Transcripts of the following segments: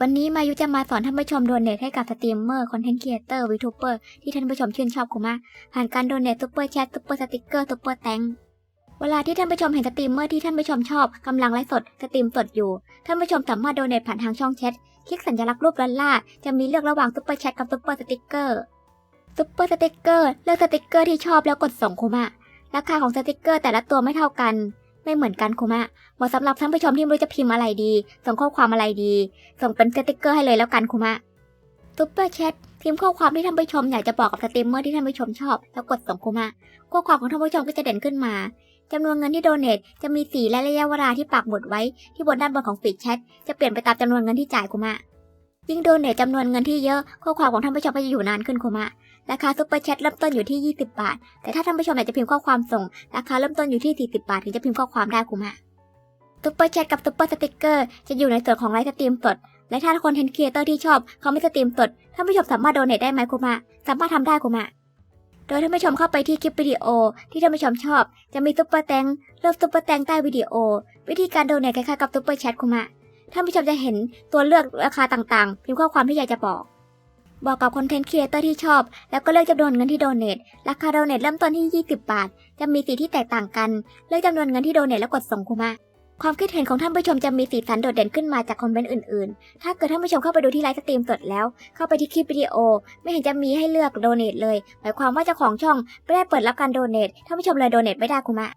วันนี้มายุจะมาสอนท่านผู้ชมโดเนทให้กับสตรีมเมอร์คอนเทนต์ครีเอเตอร์วีทูเบอร์ที่ท่านผู้ชมชื่นชอบคุมะผ่านการโดเนทซุปเปอร์แชทซุปเปอร์สติกเกอร์ซุปเปอร์แตงเวลาที่ท่านผู้ชมเห็นสตรีมเมอร์ที่ท่านผู้ชมชอบกำลังไลฟ์สดสตรีมสดอยู่ ท่านผู้ชมสามารถโดเนทผ่านทางช่องแชทคลิกสัญลักษณ์รูปดอลลาร์จะมีเลือกระหว่างซุปเปอร์แชทกับซุปเปอร์สติกเกอร์ซุปเปอร์สติกเกอร์เลือกสติกเกอร์ที่ชอบแล้วกดส่งคุมะราคาของสติกเกอร์แต่ละตัวไม่เท่ากัน ไม่เหมือนกันคุมะเหมาะสำหรับท่านผู้ชมที่ไม่รู้จะพิมพ์อะไรดี ส่งข้อความอะไรดี ส่งเป็นสติกเกอร์ให้เลยแล้วกันคุมะซุปเปอร์แชทพิมพ์ข้อความที่ท่านผู้ชมอยากจะบอกกับสตรีมเมอร์ที่ท่านผู้ชมชอบ แล้วกดส่งคุมะข้อความของท่านผู้ชมก็จะเด่นขึ้นมาจำนวนเงินที่โดเนทจะมีสีและระยะเวลาที่ปักหมุดไว้ที่บนด้านบนของฟีดแชทจะเปลี่ยนไปตามจำนวนเงินที่จ่ายคุมะ ยิ่งโดนเนทจำนวนเงินที่เยอะ ข้อความของท่านผู้ชมก็จะอยู่นานขึ้นคุมะ ราคาซุปเปอร์แชทเริ่มต้นอยู่ที่ 20 บาท แต่ถ้าท่านผู้ชมอยากจะพิมพ์ข้อความส่ง ราคาเริ่มต้นอยู่ที่ 40 บาท ถึงจะพิมพ์ข้อความได้คุมะซุปเปอร์แชทกับซุปเปอร์สติกเกอร์จะอยู่ในส่วนของไลฟ์สตรีมสด และถ้าคนเทนครีเอเตอร์ที่ชอบเขาไม่สตรีมสด ท่านผู้ชมสามารถโดเนทได้ไหมคุมะ สามารถทำได้คุมะ โดยท่านผู้ชมเข้าไปที่คลิปวิดีโอ ที่ท่านผู้ชมชอบ จะมีซุปเปอร์แตงเลือกซุปเปอร์แตงใต้วิดีโอ วิธีการโดเนทคล้ายๆกับซุปเปอร์แชทคุมะ ท่านผู้ชมจะเห็นตัวเลือกราคาต่างๆ พิมพ์ข้อความที่อยากจะบอก บอกกับคอนเทนต์ครีเอเตอร์ที่ชอบ แล้วก็เลือกจำนวนเงินที่โดเนทราคาโดเนทเริ่มต้นที่ 20 บาท จะมีสีที่แตกต่างกัน เลือกจำนวนเงินที่โดเนทแล้วกดส่งคุมะความคิดเห็นของท่านผู้ชมจะมีสีสันโดดเด่นขึ้นมาจากคอมเมนต์อื่นๆ ถ้าเกิดท่านผู้ชมเข้าไปดูที่ไลฟ์สตรีมสดแล้ว เข้าไปที่คลิปวิดีโอ ไม่เห็นจะมีให้เลือกโดเนทเลย หมายความว่าเจ้าของช่องไม่ได้เปิดรับการโดเนทท่านผู้ชมเลยโดเนทไม่ได้คุมะ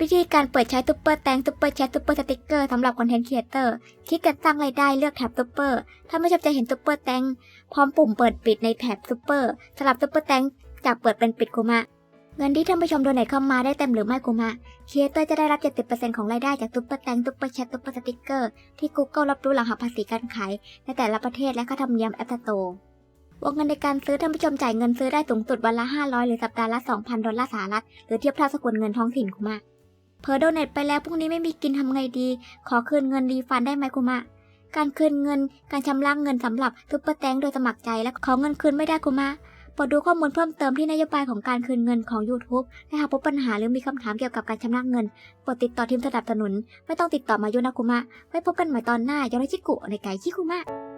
วิธีการเปิดใช้ซุปเปอร์แตงซุปเปอร์แชทซุปเปอร์สติกเกอร์สำหรับคอนเทนต์ครีเอเตอร์คลิกกันสร้างรายได้เลือกแท็บซุปเปอร์ท่านผู้ชมจะเห็นซุปเปอร์แตงพร้อมปุ่มเปิดปิดในแท็บซุปเปอร์สลับซุปเปอร์แตงจากเปิดเป็นปิดคุมะเงินที่ท่านผู้ชมโดเนเข้ามาได้เต็มหรือไม่คุมะครีเอเตอร์จะได้รับ 70%ของรายได้จากซุปเปอร์แตงซุปเปอร์แชทซุปเปอร์สติกเกอร์ที่ Google รับรู้หลังหักภาษีการขายในแต่ละประเทศและค่าธรรมเนียมแอปสโตร์วงเงินในการซื้อท่านผู้ชมจ่ายเงินซื้อได้สูงสุดวันละ 500 หรือสัปดาห์ละ 2,000 ดอลลาร์สหรัฐ หรือเทียบเท่าสกุลเงินท้องถิ่นคุมะ เพอโดเนทไปแล้วพรุ่งนี้ไม่มีกินทำไงดี ขอคืนเงินรีฟันได้ไหมคุมะ การคืนเงิน การชำระเงินสำหรับซุปเปอร์แตงโดยสมัครใจและขอเงินคืนไม่ได้คุมะโปรดดูข้อมูลเพิ่มเติมที่นโยบายของการคืนเงินของ YouTube และหากพบปัญหาหรือมีคำถามเกี่ยวกับการชำระเงินโปรดติดต่อทีมสนับสนุน ไม่ต้องติดต่อมายุนะคุมะ ไว้พบกันใหม่ตอนหน้ายอริชิกุในไกชิคุมะ